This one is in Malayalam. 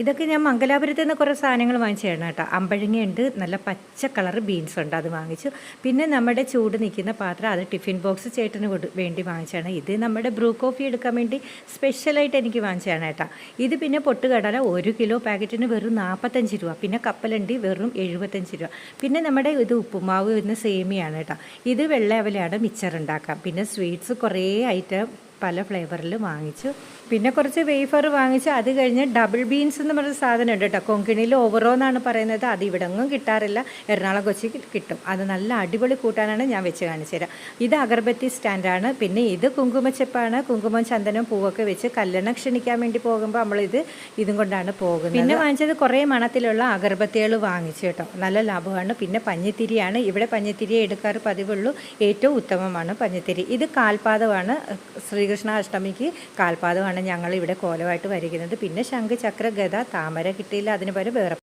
ഇതൊക്കെ ഞാൻ മംഗലാപുരത്ത് നിന്ന് കുറേ സാധനങ്ങൾ വാങ്ങിച്ചതാണ് കേട്ടോ. അമ്പഴങ്ങയുണ്ട് നല്ല പച്ച കളർ ബീൻസ് ഉണ്ട് അത് വാങ്ങിച്ചു. പിന്നെ നമ്മുടെ ചൂട് നിൽക്കുന്ന പാത്രം അത് ടിഫിൻ ബോക്സ് ചേട്ടന് വേണ്ടി വാങ്ങിച്ചാണ് ഇത് നമ്മുടെ ബ്രൂ കോഫി എടുക്കാൻ വേണ്ടി സ്പെഷ്യലായിട്ട് എനിക്ക് വാങ്ങിച്ചതാണ് കേട്ടോ. ഇത് പിന്നെ പൊട്ടുകടല ഒരു കിലോ പാക്കറ്റിന് വെറും നാൽപ്പത്തഞ്ച് രൂപ. പിന്നെ കപ്പലണ്ടി വെറും എഴുപത്തഞ്ച് രൂപ. പിന്നെ നമ്മുടെ ഇത് ഉപ്പുമാവ് വരുന്ന സേമിയാണ് കേട്ടോ. ഇത് വെള്ളയവലയാണ് മിച്ചർ ഉണ്ടാക്കാം പിന്നെ സ്വീറ്റ്സ് കുറേ ഐറ്റം പല ഫ്ലേവറിൽ വാങ്ങിച്ചു. പിന്നെ കുറച്ച് വേഫർ വാങ്ങിച്ച് അത് കഴിഞ്ഞ് ഡബിൾ ബീൻസ് എന്ന് പറഞ്ഞ സാധനം ഉണ്ട് കേട്ടോ. കൊങ്കിണിയിൽ ഓവറോ എന്നാണ് പറയുന്നത്. അത് ഇവിടെ ഒന്നും കിട്ടാറില്ല. എറണാകുളം കൊച്ചി കിട്ടും. അത് നല്ല അടിപൊളി കൂട്ടാനാണ് ഞാൻ വെച്ച് കാണിച്ചു തരാം. ഇത് അഗർബത്തി സ്റ്റാൻഡാണ് പിന്നെ ഇത് കുങ്കുമച്ചെപ്പാണ്. കുങ്കുമം ചന്ദനം പൂവൊക്കെ വെച്ച് കല്യാണം ക്ഷണിക്കാൻ വേണ്ടി പോകുമ്പോൾ നമ്മളിത് ഇതും കൊണ്ടാണ് പോകുന്നത്. പിന്നെ വാങ്ങിച്ചത് കുറേ മണത്തിലുള്ള അഗർബത്തികൾ വാങ്ങിച്ചു കേട്ടോ. നല്ല ലാഭമാണ്. പിന്നെ പഞ്ഞിത്തിരിയാണ്. ഇവിടെ പഞ്ഞിത്തിരിയെ എടുക്കാറ് പതിവുള്ളൂ. ഏറ്റവും ഉത്തമമാണ് പഞ്ഞിത്തിരി. ഇത് കാൽപാദമാണ്. ശ്രീകൃഷ്ണ അഷ്ടമിക്ക് കാൽപാദമാണ് ഞങ്ങൾ ഇവിടെ കോലമായിട്ട് വരിക്കുന്നത് പിന്നെ ശംഖ് ചക്ര ഗത താമര കിട്ടിയില്ല അതിന് പകരം വേറെ